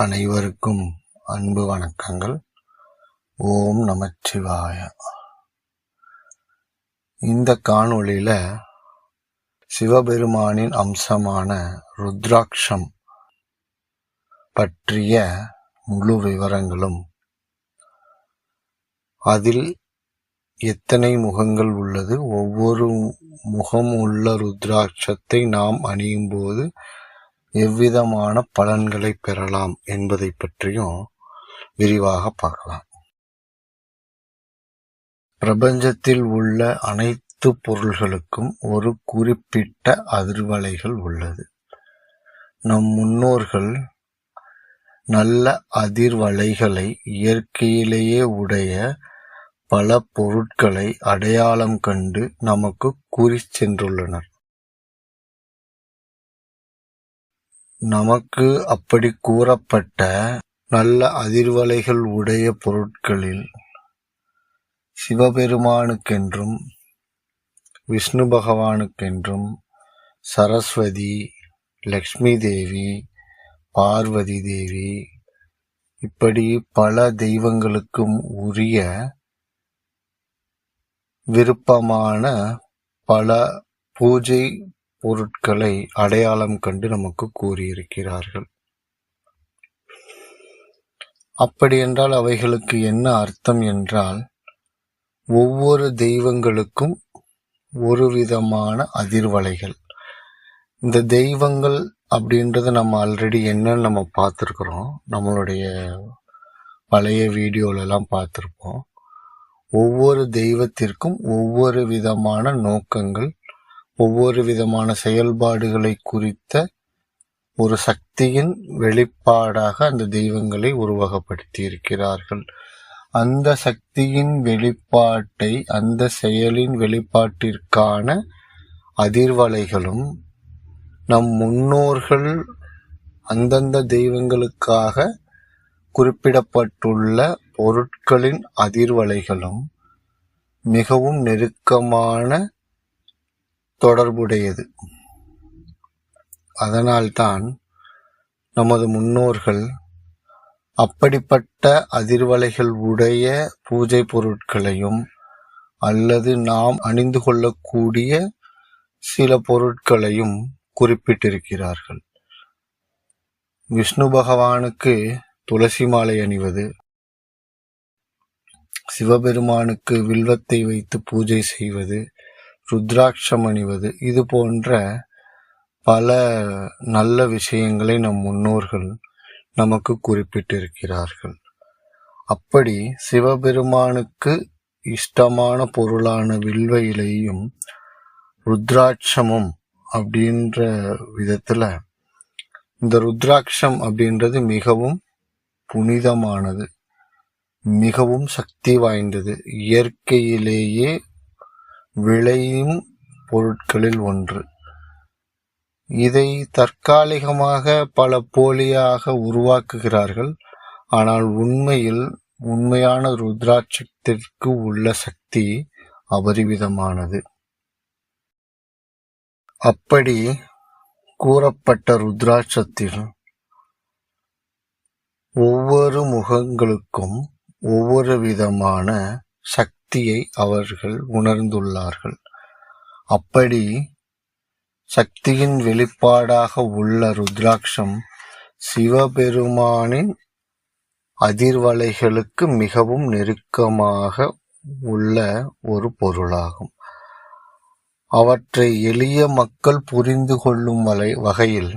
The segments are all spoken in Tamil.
அனைவருக்கும் அன்பு வணக்கங்கள். ஓம் நமச்சிவாய. இந்த காணொளியில சிவபெருமானின் அம்சமான ருத்ராட்சம் பற்றிய முழு விவரங்களும் அதில் எத்தனை முகங்கள் உள்ளது ஒவ்வொரு முகம் உள்ள ருத்ராட்சத்தை நாம் அணியும் போது எவ்விதமான பலன்களை பெறலாம் என்பதை பற்றியும் விரிவாக பார்க்கலாம். பிரபஞ்சத்தில் உள்ள அனைத்து பொருள்களுக்கும் ஒரு குறிப்பிட்ட அதிர்வலைகள் உள்ளது. நம் முன்னோர்கள் நல்ல அதிர்வலைகளை இயற்கையிலேயே உடைய பல பொருட்களை அடையாளம் கண்டு நமக்கு கூறிச் சென்றுள்ளனர். நமக்கு அப்படி கூறப்பட்ட நல்ல அதிர்வலைகள் உடைய பொருட்களில் சிவபெருமானுக்கென்றும் விஷ்ணு பகவானுக்கென்றும் சரஸ்வதி லக்ஷ்மி தேவி பார்வதி தேவி இப்படி பல தெய்வங்களுக்கும் உரிய விருப்பமான பல பூஜை பொருட்களை அடையாளம் கண்டு நமக்கு கூறியிருக்கிறார்கள். அப்படியென்றால் அவைகளுக்கு என்ன அர்த்தம் என்றால் ஒவ்வொரு தெய்வங்களுக்கும் ஒரு விதமான அதிர்வலைகள். இந்த தெய்வங்கள் அப்படின்றத நம்ம ஆல்ரெடி என்னன்னு நம்ம பார்த்துருக்குறோம். நம்மளுடைய பழைய வீடியோலலாம் பார்த்துருப்போம். ஒவ்வொரு தெய்வத்திற்கும் ஒவ்வொரு விதமான நோக்கங்கள் ஒவ்வொரு விதமான செயல்பாடுகளை குறித்த ஒரு சக்தியின் வெளிப்பாடாக அந்த தெய்வங்களை உருவகப்படுத்தி இருக்கிறார்கள் அந்த சக்தியின் வெளிப்பாட்டை அந்த செயலின் வெளிப்பாட்டிற்கான அதிர்வலைகளும் நம் முன்னோர்கள் அந்தந்த தெய்வங்களுக்காக குறிப்பிடப்பட்டுள்ள பொருட்களின் அதிர்வலைகளும் மிகவும் நெருக்கமான தொடர்புடையது. அதனால்தான் நமது முன்னோர்கள் அப்படிப்பட்ட அதிர்வலைகள் உடைய பூஜை பொருட்களையும் அல்லது நாம் அணிந்து கொள்ளக்கூடிய சில பொருட்களையும் குறிப்பிட்டிருக்கிறார்கள். விஷ்ணு பகவானுக்கு துளசி மாலை அணிவது சிவபெருமானுக்கு வில்வத்தை வைத்து பூஜை செய்வது ருத்ராட்சம் அணிவது இது போன்ற பல நல்ல விஷயங்களை நம் முன்னோர்கள் நமக்கு குறிப்பிட்டிருக்கிறார்கள். அப்படி சிவபெருமானுக்கு இஷ்டமான பொருளான வில்வ இலையும் ருத்ராட்சமும் அப்படின்ற விதத்தில் இந்த ருத்ராட்சம் அப்படின்றது மிகவும் புனிதமானது மிகவும் சக்தி வாய்ந்தது. இயற்கையிலேயே விளையும் பொருட்களில் ஒன்று. இதை தற்காலிகமாக பல போலியாக உருவாக்குகிறார்கள். ஆனால் உண்மையில் உண்மையான ருத்ராட்சத்திற்கு உள்ள சக்தி அபரிவிதமானது. அப்படி கூறப்பட்ட ருத்ராட்சத்தில் ஒவ்வொரு முகங்களுக்கும் ஒவ்வொரு விதமான சக்தியை அவர்கள் உணர்ந்துள்ளார்கள். அப்படி சக்தியின் வெளிப்பாடாக உள்ள ருத்ராட்சம் சிவபெருமானின் அதிர்வலைகளுக்கு மிகவும் நெருக்கமாக உள்ள ஒரு பொருளாகும். அவற்றை எளிய மக்கள் புரிந்து கொள்ளும் வலை வகையில்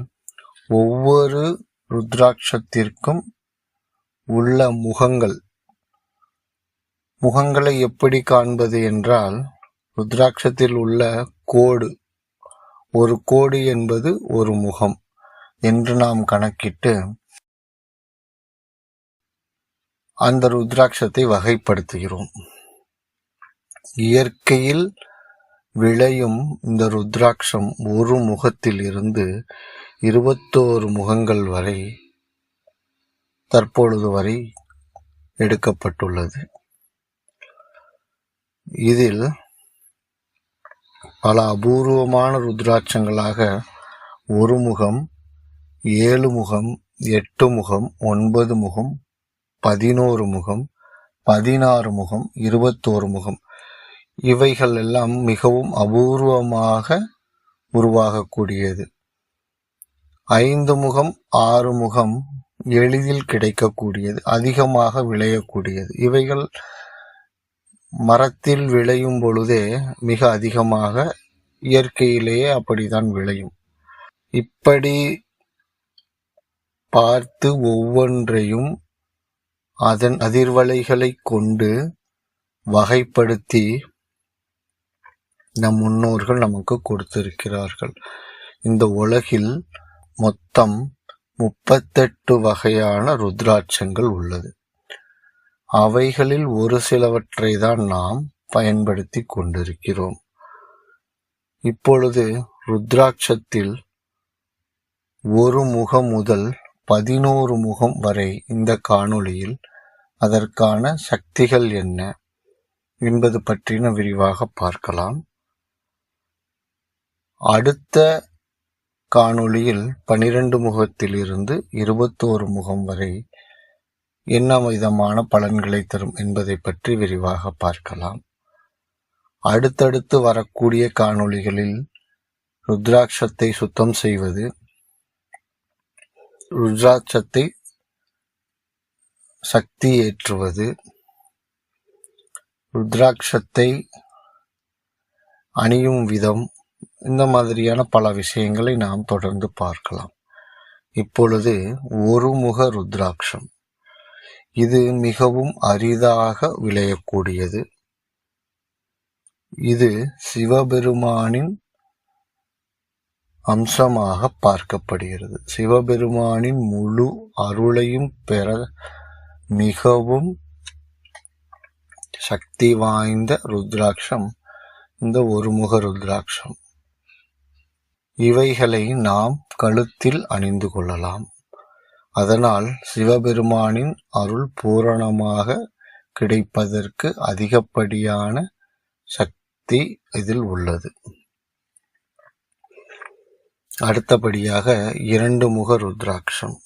ஒவ்வொரு ருத்ராட்சத்திற்கும் உள்ள முகங்கள் முகங்களை எப்படி காண்பது என்றால் ருத்ராட்சத்தில் உள்ள கோடு. ஒரு கோடு என்பது ஒரு முகம் என்று நாம் கணக்கிட்டு அந்த ருத்ராட்சத்தை வகைப்படுத்துகிறோம். இயற்கையில் விளையும் இந்த ருத்ராட்சம் ஒரு முகத்தில் இருந்து இருபத்தோரு முகங்கள் வரை தற்பொழுது வரை எடுக்கப்பட்டுள்ளது. இதில் பல அபூர்வமான ருத்ராட்சங்களாக ஒரு முகம் ஏழு முகம் எட்டு முகம் ஒன்பது முகம் பதினோரு முகம் பதினாறு முகம் இருபத்தோரு முகம். இவைகள் எல்லாம் மிகவும் அபூர்வமாக உருவாகக்கூடியது. ஐந்து முகம் ஆறு முகம் எளிதில் கிடைக்கக்கூடியது அதிகமாக விளையக்கூடியது. இவைகள் மரத்தில் விளையும் பொழுதே மிக அதிகமாக இயற்கையிலேயே அப்படித்தான் விளையும். இப்படி பார்த்து ஒவ்வொன்றையும் அதன் அதிர்வலைகளை கொண்டு வகைப்படுத்தி நம் முன்னோர்கள் நமக்கு கொடுத்திருக்கிறார்கள். இந்த உலகில் மொத்தம் முப்பத்தெட்டு வகையான ருத்ராட்சங்கள் உள்ளது. அவைகளில் ஒரு சிலவற்றை தான் நாம் பயன்படுத்தி கொண்டிருக்கிறோம். இப்பொழுது ருத்ராட்சத்தில் ஒரு முகம் முதல் பதினோரு முகம் வரை இந்த காணொளியில் அதற்கான சக்திகள் என்ன என்பது பற்றின விரிவாக பார்க்கலாம். அடுத்த காணொளியில் பனிரெண்டு முகத்திலிருந்து இருபத்தோரு முகம் வரை என்ன விதமான பலன்களை தரும் என்பதை பற்றி விரிவாக பார்க்கலாம். அடுத்தடுத்து வரக்கூடிய காணொளிகளில் ருத்ராட்சத்தை சுத்தம் செய்வது ருத்ராட்சத்தை சக்தி ஏற்றுவது ருத்ராட்சத்தை அணியும் விதம் இந்த மாதிரியான பல விஷயங்களை நாம் தொடர்ந்து பார்க்கலாம். இப்பொழுது ஒருமுக ருத்ராட்சம். இது மிகவும் அரிதாக விளையக்கூடியது. இது சிவபெருமானின் அம்சமாக பார்க்கப்படுகிறது. சிவபெருமானின் முழு அருளையும் பெற மிகவும் சக்தி வாய்ந்த ருத்ராட்சம் இந்த ஒருமுக ருத்ராட்சம். இவைகளை நாம் கழுத்தில் அணிந்து கொள்ளலாம். அதனால் சிவபெருமானின் அருள் பூரணமாக கிடைப்பதற்கு அதிகப்படியான சக்தி இதில் உள்ளது. அடுத்தபடியாக இரண்டு முக ருத்ராட்சம்.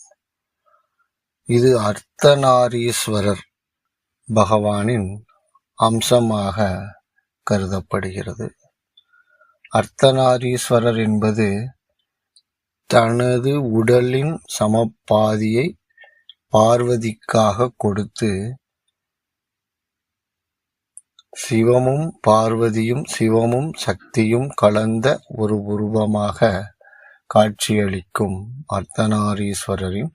இது அர்த்தநாரீஸ்வரர் பகவானின் அம்சமாக கருதப்படுகிறது. அர்த்தநாரீஸ்வரர் என்பது தனது உடலின் சமப்பாதியை பார்வதிக்காக கொடுத்து சிவமும் பார்வதியும் சிவமும் சக்தியும் கலந்த ஒரு உருவமாக காட்சியளிக்கும் அர்த்தநாரீஸ்வரரின்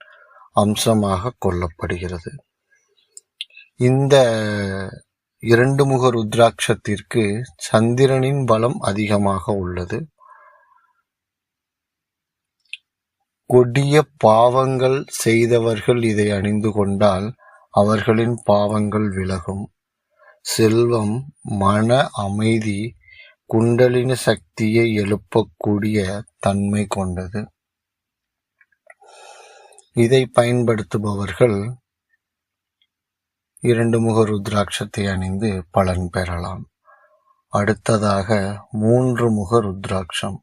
அம்சமாக கொள்ளப்படுகிறது. இந்த இரண்டு முக ருத்ராட்சத்திற்கு சந்திரனின் பலம் அதிகமாக உள்ளது. கொடிய பாவங்கள் செய்தவர்கள் இதை அணிந்து கொண்டால் அவர்களின் பாவங்கள் விலகும். செல்வம் மன அமைதி குண்டலினி சக்தியை எழுப்பக்கூடிய தன்மை கொண்டது. இதை பயன்படுத்துபவர்கள் இரண்டு முக ருத்ராட்சத்தை அணிந்து பலன் பெறலாம். அடுத்ததாக மூன்று முக ருத்ராட்சம்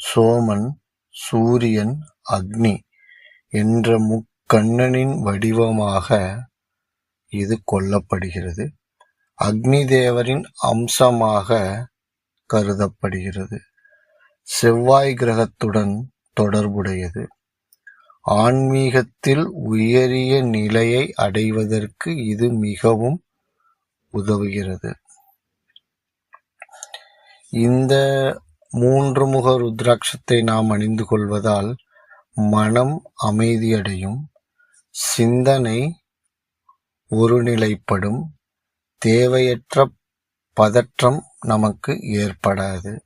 சோமன் சூரியன் அக்னி என்ற முக்கண்ணனின் வடிவமாக இது கொல்லப்படுகிறது. அக்னி தேவரின் அம்சமாக கருதப்படுகிறது. செவ்வாய் கிரகத்துடன் தொடர்புடையது. ஆன்மீகத்தில் உயரிய நிலையை அடைவதற்கு இது மிகவும் உதவுகிறது. இந்த மூன்று முக ருத்ராட்சத்தை நாம் அணிந்து கொள்வதால் மனம் அமைதியடையும். சிந்தனை ஒருநிலைப்படும். தேவையற்ற பதற்றம் நமக்கு ஏற்படாது.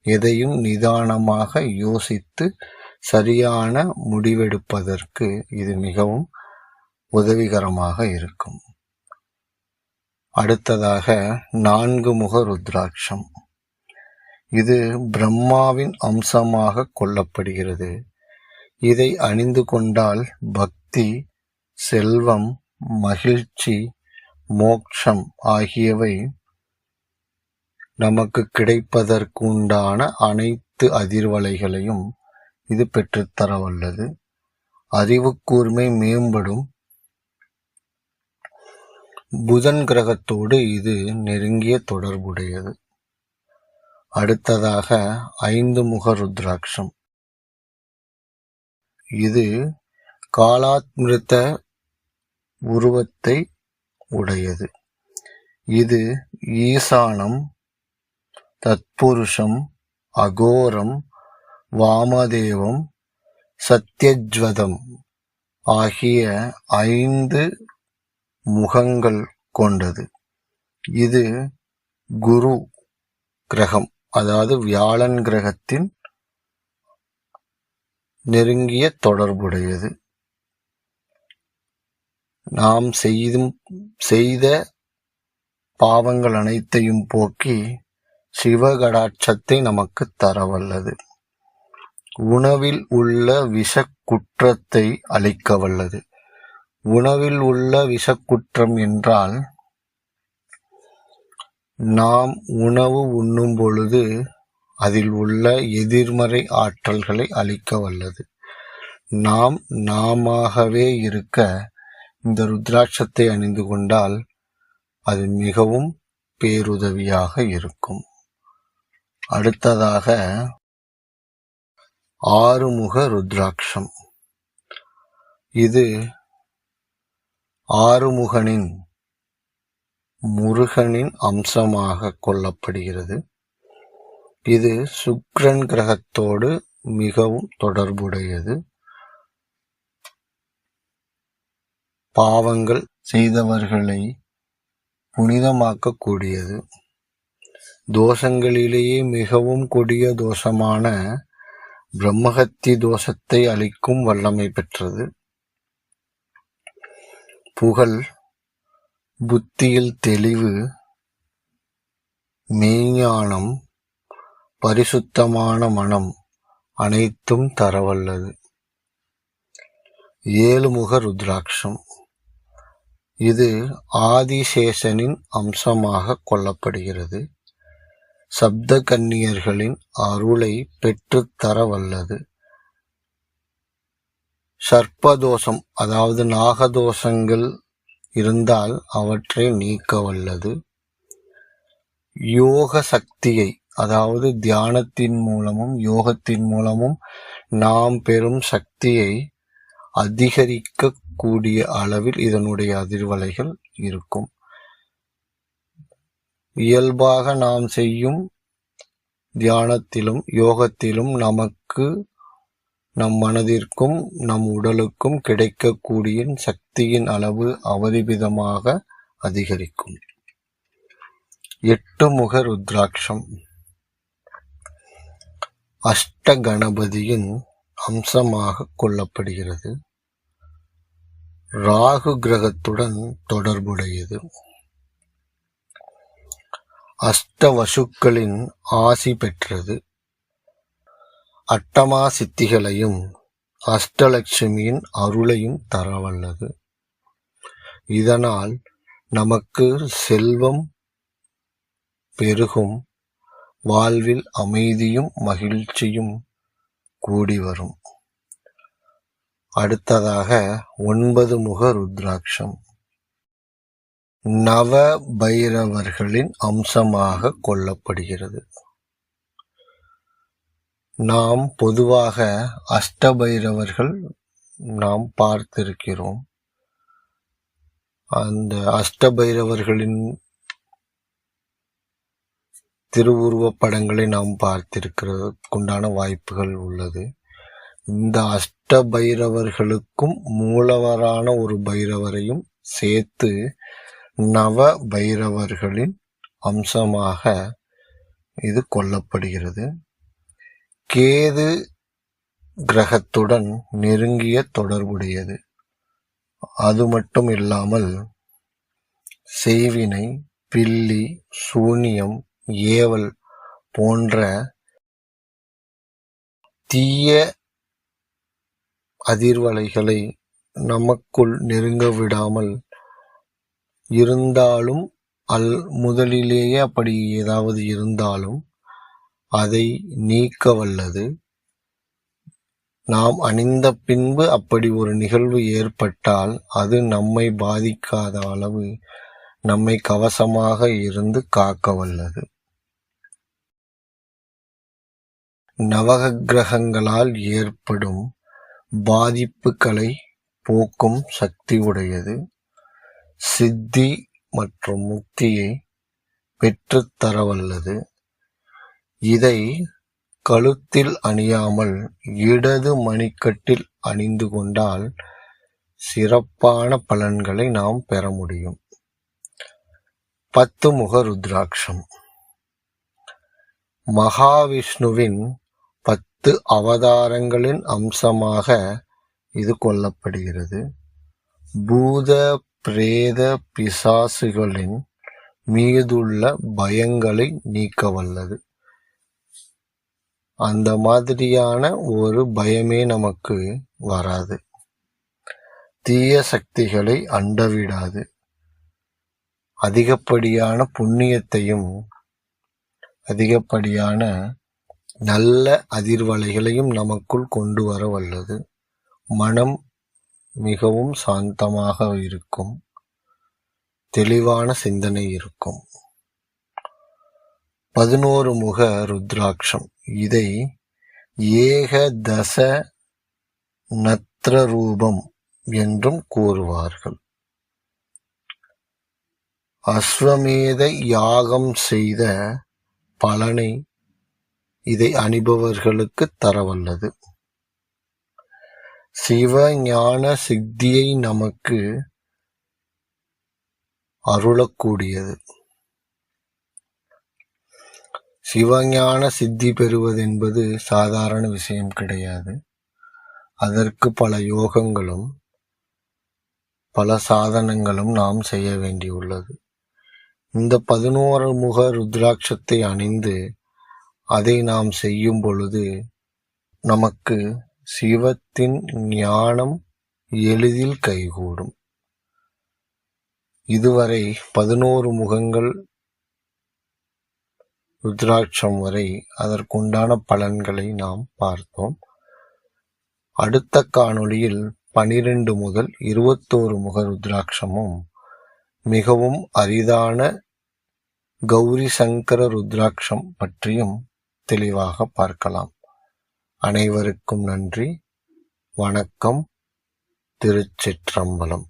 எதையும் நிதானமாக யோசித்து சரியான முடிவெடுப்பதற்கு இது மிகவும் உதவிகரமாக இருக்கும். அடுத்ததாக நான்கு முக ருத்ராட்சம். இது பிரம்மாவின் அம்சமாக கொள்ளப்படுகிறது. இதை அணிந்து கொண்டால் பக்தி செல்வம் மகிழ்ச்சி மோக்ஷம் ஆகியவை நமக்கு கிடைப்பதற்குண்டான அனைத்து அதிர்வலைகளையும் இது பெற்றுத்தர வல்லது அறிவுக்கூர்மை மேம்படும். புதன் கிரகத்தோடு இது நெருங்கிய தொடர்புடையது. அடுத்ததாக ஐந்து முக ருத்ராட்சம் இது காலாத்மிருத்த உருவத்தை உடையது. இது ஈசானம் தத்புருஷம் அகோரம் வாமதேவம் சத்யஜ்வதம் ஆகிய ஐந்து முகங்கள் கொண்டது. இது குரு கிரகம் அதாவது வியாழன் கிரகத்தின் நெருங்கிய தொடர்புடையது. நாம் செய்தும் செய்த பாவங்கள் அனைத்தையும் போக்கி சிவகடாட்சத்தை நமக்கு தரவல்லது. உணவில் உள்ள விஷக்குற்றத்தை அளிக்க வல்லது உணவில் உள்ள விஷக்குற்றம் என்றால் நாம் உணவு உண்ணும் பொழுது அதில் உள்ள எதிர்மறை ஆற்றல்களை அளிக்க வல்லது. நாம் நாமவே இருக்க இந்த ருத்ராட்சத்தை அணிந்து கொண்டால் அது மிகவும் பேருதவியாக இருக்கும். அடுத்ததாக ஆறுமுக ருத்ராட்சம். இது ஆறுமுகனின் முருகனின் அம்சமாக கொள்ளப்படுகிறது. இது சுக்ரன் கிரகத்தோடு மிகவும் தொடர்புடையது. பாவங்கள் செய்தவர்களை புனிதமாக்கக்கூடியது. தோஷங்களிலேயே மிகவும் கொடிய தோஷமான பிரம்மஹத்தி தோஷத்தை அளிக்கும் வல்லமை பெற்றது. புகழ் புத்தியில் தெளிவு மெய்ஞானம் பரிசுத்தமான மனம் அனைத்தும் தரவல்லது. ஏழுமுக ருத்ராட்சம். இது ஆதிசேஷனின் அம்சமாக கொள்ளப்படுகிறது. சப்த கன்னியர்களின் அருளை பெற்றுத்தர வல்லது சர்ப்பதோஷம் அதாவது நாகதோஷங்கள் இருந்தால் அவற்றை நீக்க வல்லது யோக சக்தியை அதாவது தியானத்தின் மூலமும் யோகத்தின் மூலமும் நாம் பெறும் சக்தியை அதிகரிக்க கூடிய அளவில் இதனுடைய அதிர்வலைகள் இருக்கும். இயல்பாக நாம் செய்யும் தியானத்திலும் யோகத்திலும் நமக்கு நம் மனதிற்கும் நம் உடலுக்கும் கிடைக்கக்கூடிய சக்தியின் அளவு அவரிவிதமாக அதிகரிக்கும். எட்டு முக ருத்ராட்சம். அஷ்ட கணபதியின் அம்சமாக கொள்ளப்படுகிறது. ராகு கிரகத்துடன் தொடர்புடையது. அஷ்டவசுக்களின் ஆசி பெற்றது. அட்டமா சித்திகளையும் அஷ்டலட்சுமியின் அருளையும் தரவல்லது. இதனால் நமக்கு செல்வம் பெருகும். வாழ்வில் அமைதியும் மகிழ்ச்சியும் கூடி வரும். அடுத்ததாக ஒன்பது முக ருத்ராட்சம். நவ பைரவர்களின் அம்சமாக கொள்ளப்படுகிறது. நாம் பொதுவாக அஷ்டபைரவர்கள் நாம் பார்த்திருக்கிறோம். அந்த அஷ்டபைரவர்களின் திருவுருவப் படங்களை நாம் பார்த்திருக்கிறதுக்குண்டான வாய்ப்புகள் உள்ளது. இந்த அஷ்ட பைரவர்களுக்கும் மூலவரான ஒரு பைரவரையும் சேர்த்து நவ பைரவர்களின் அம்சமாக இது கொள்ளப்படுகிறது கேது கிரகத்துடன் நெருங்கிய தொடர்புடையது. அது மட்டும் இல்லாமல் செய்வினை பில்லி சூனியம் ஏவல் போன்ற தீய அதிர்வலைகளை நமக்குள் நெருங்க விடாமல் இருந்தாலும் அல் முதலிலேயே அப்படி ஏதாவது இருந்தாலும் அதை நீக்க வல்லது நாம் அணிந்த பின்பு அப்படி ஒரு நிகழ்வு ஏற்பட்டால் அது நம்மை பாதிக்காத அளவு நம்மை கவசமாக இருந்து காக்க வல்லது நவகிரகங்களால் ஏற்படும் பாதிப்புகளை போக்கும் சக்தி உடையது சித்தி மற்றும் முக்தியை பெற்றுத்தரவல்லது இதை கழுத்தில் அணியாமல் இடது மணிக்கட்டில் அணிந்து கொண்டால் சிறப்பான பலன்களை நாம் பெற முடியும். பத்து முக ருத்ராட்சம். மகாவிஷ்ணுவின் பத்து அவதாரங்களின் அம்சமாக இது கொள்ளப்படுகிறது. பூத பிரேத பிசாசுகளின் மீதுள்ள பயங்களை நீக்க வல்லது அந்த மாதிரியான ஒரு பயமே நமக்கு வராது. தீய சக்திகளை அண்டவிடாது. அதிகப்படியான புண்ணியத்தையும் அதிகப்படியான நல்ல அதிர்வலைகளையும் நமக்குள் கொண்டு வர வல்லது. மனம் மிகவும் சாந்தமாக இருக்கும். தெளிவான சிந்தனை இருக்கும். பதினோரு முக ருத்ராட்சம். இதை ஏக தச நத்ரரூபம் என்றும் கூறுவார்கள். அஸ்வமேத யாகம் செய்த பலனை இதை அணிபவர்களுக்கு தரவல்லது சிவ ஞான சித்தியை நமக்கு அருளக்கூடியது. சிவஞான சித்தி பெறுவதென்பது சாதாரண விஷயம் கிடையாது. அதற்கு பல யோகங்களும் பல சாதனங்களும் நாம் செய்ய வேண்டியுள்ளது. இந்த பதினோரு முக ருத்ராட்சத்தை அணிந்து அதை நாம் செய்யும் பொழுது நமக்கு சிவத்தின் ஞானம் எளிதில் கைகூடும். இதுவரை பதினோரு முகங்கள் ருத்ராட்சம் வரை அதற்குண்டான பலன்களை நாம் பார்த்தோம். அடுத்த காணொளியில் பனிரெண்டு முதல் இருபத்தோரு முக ருத்ராட்சமும் மிகவும் அரிதான கௌரி சங்கர ருத்ராட்சம் பற்றியும் தெளிவாக பார்க்கலாம். அனைவருக்கும் நன்றி. வணக்கம். திருச்சிற்றம்பலம்.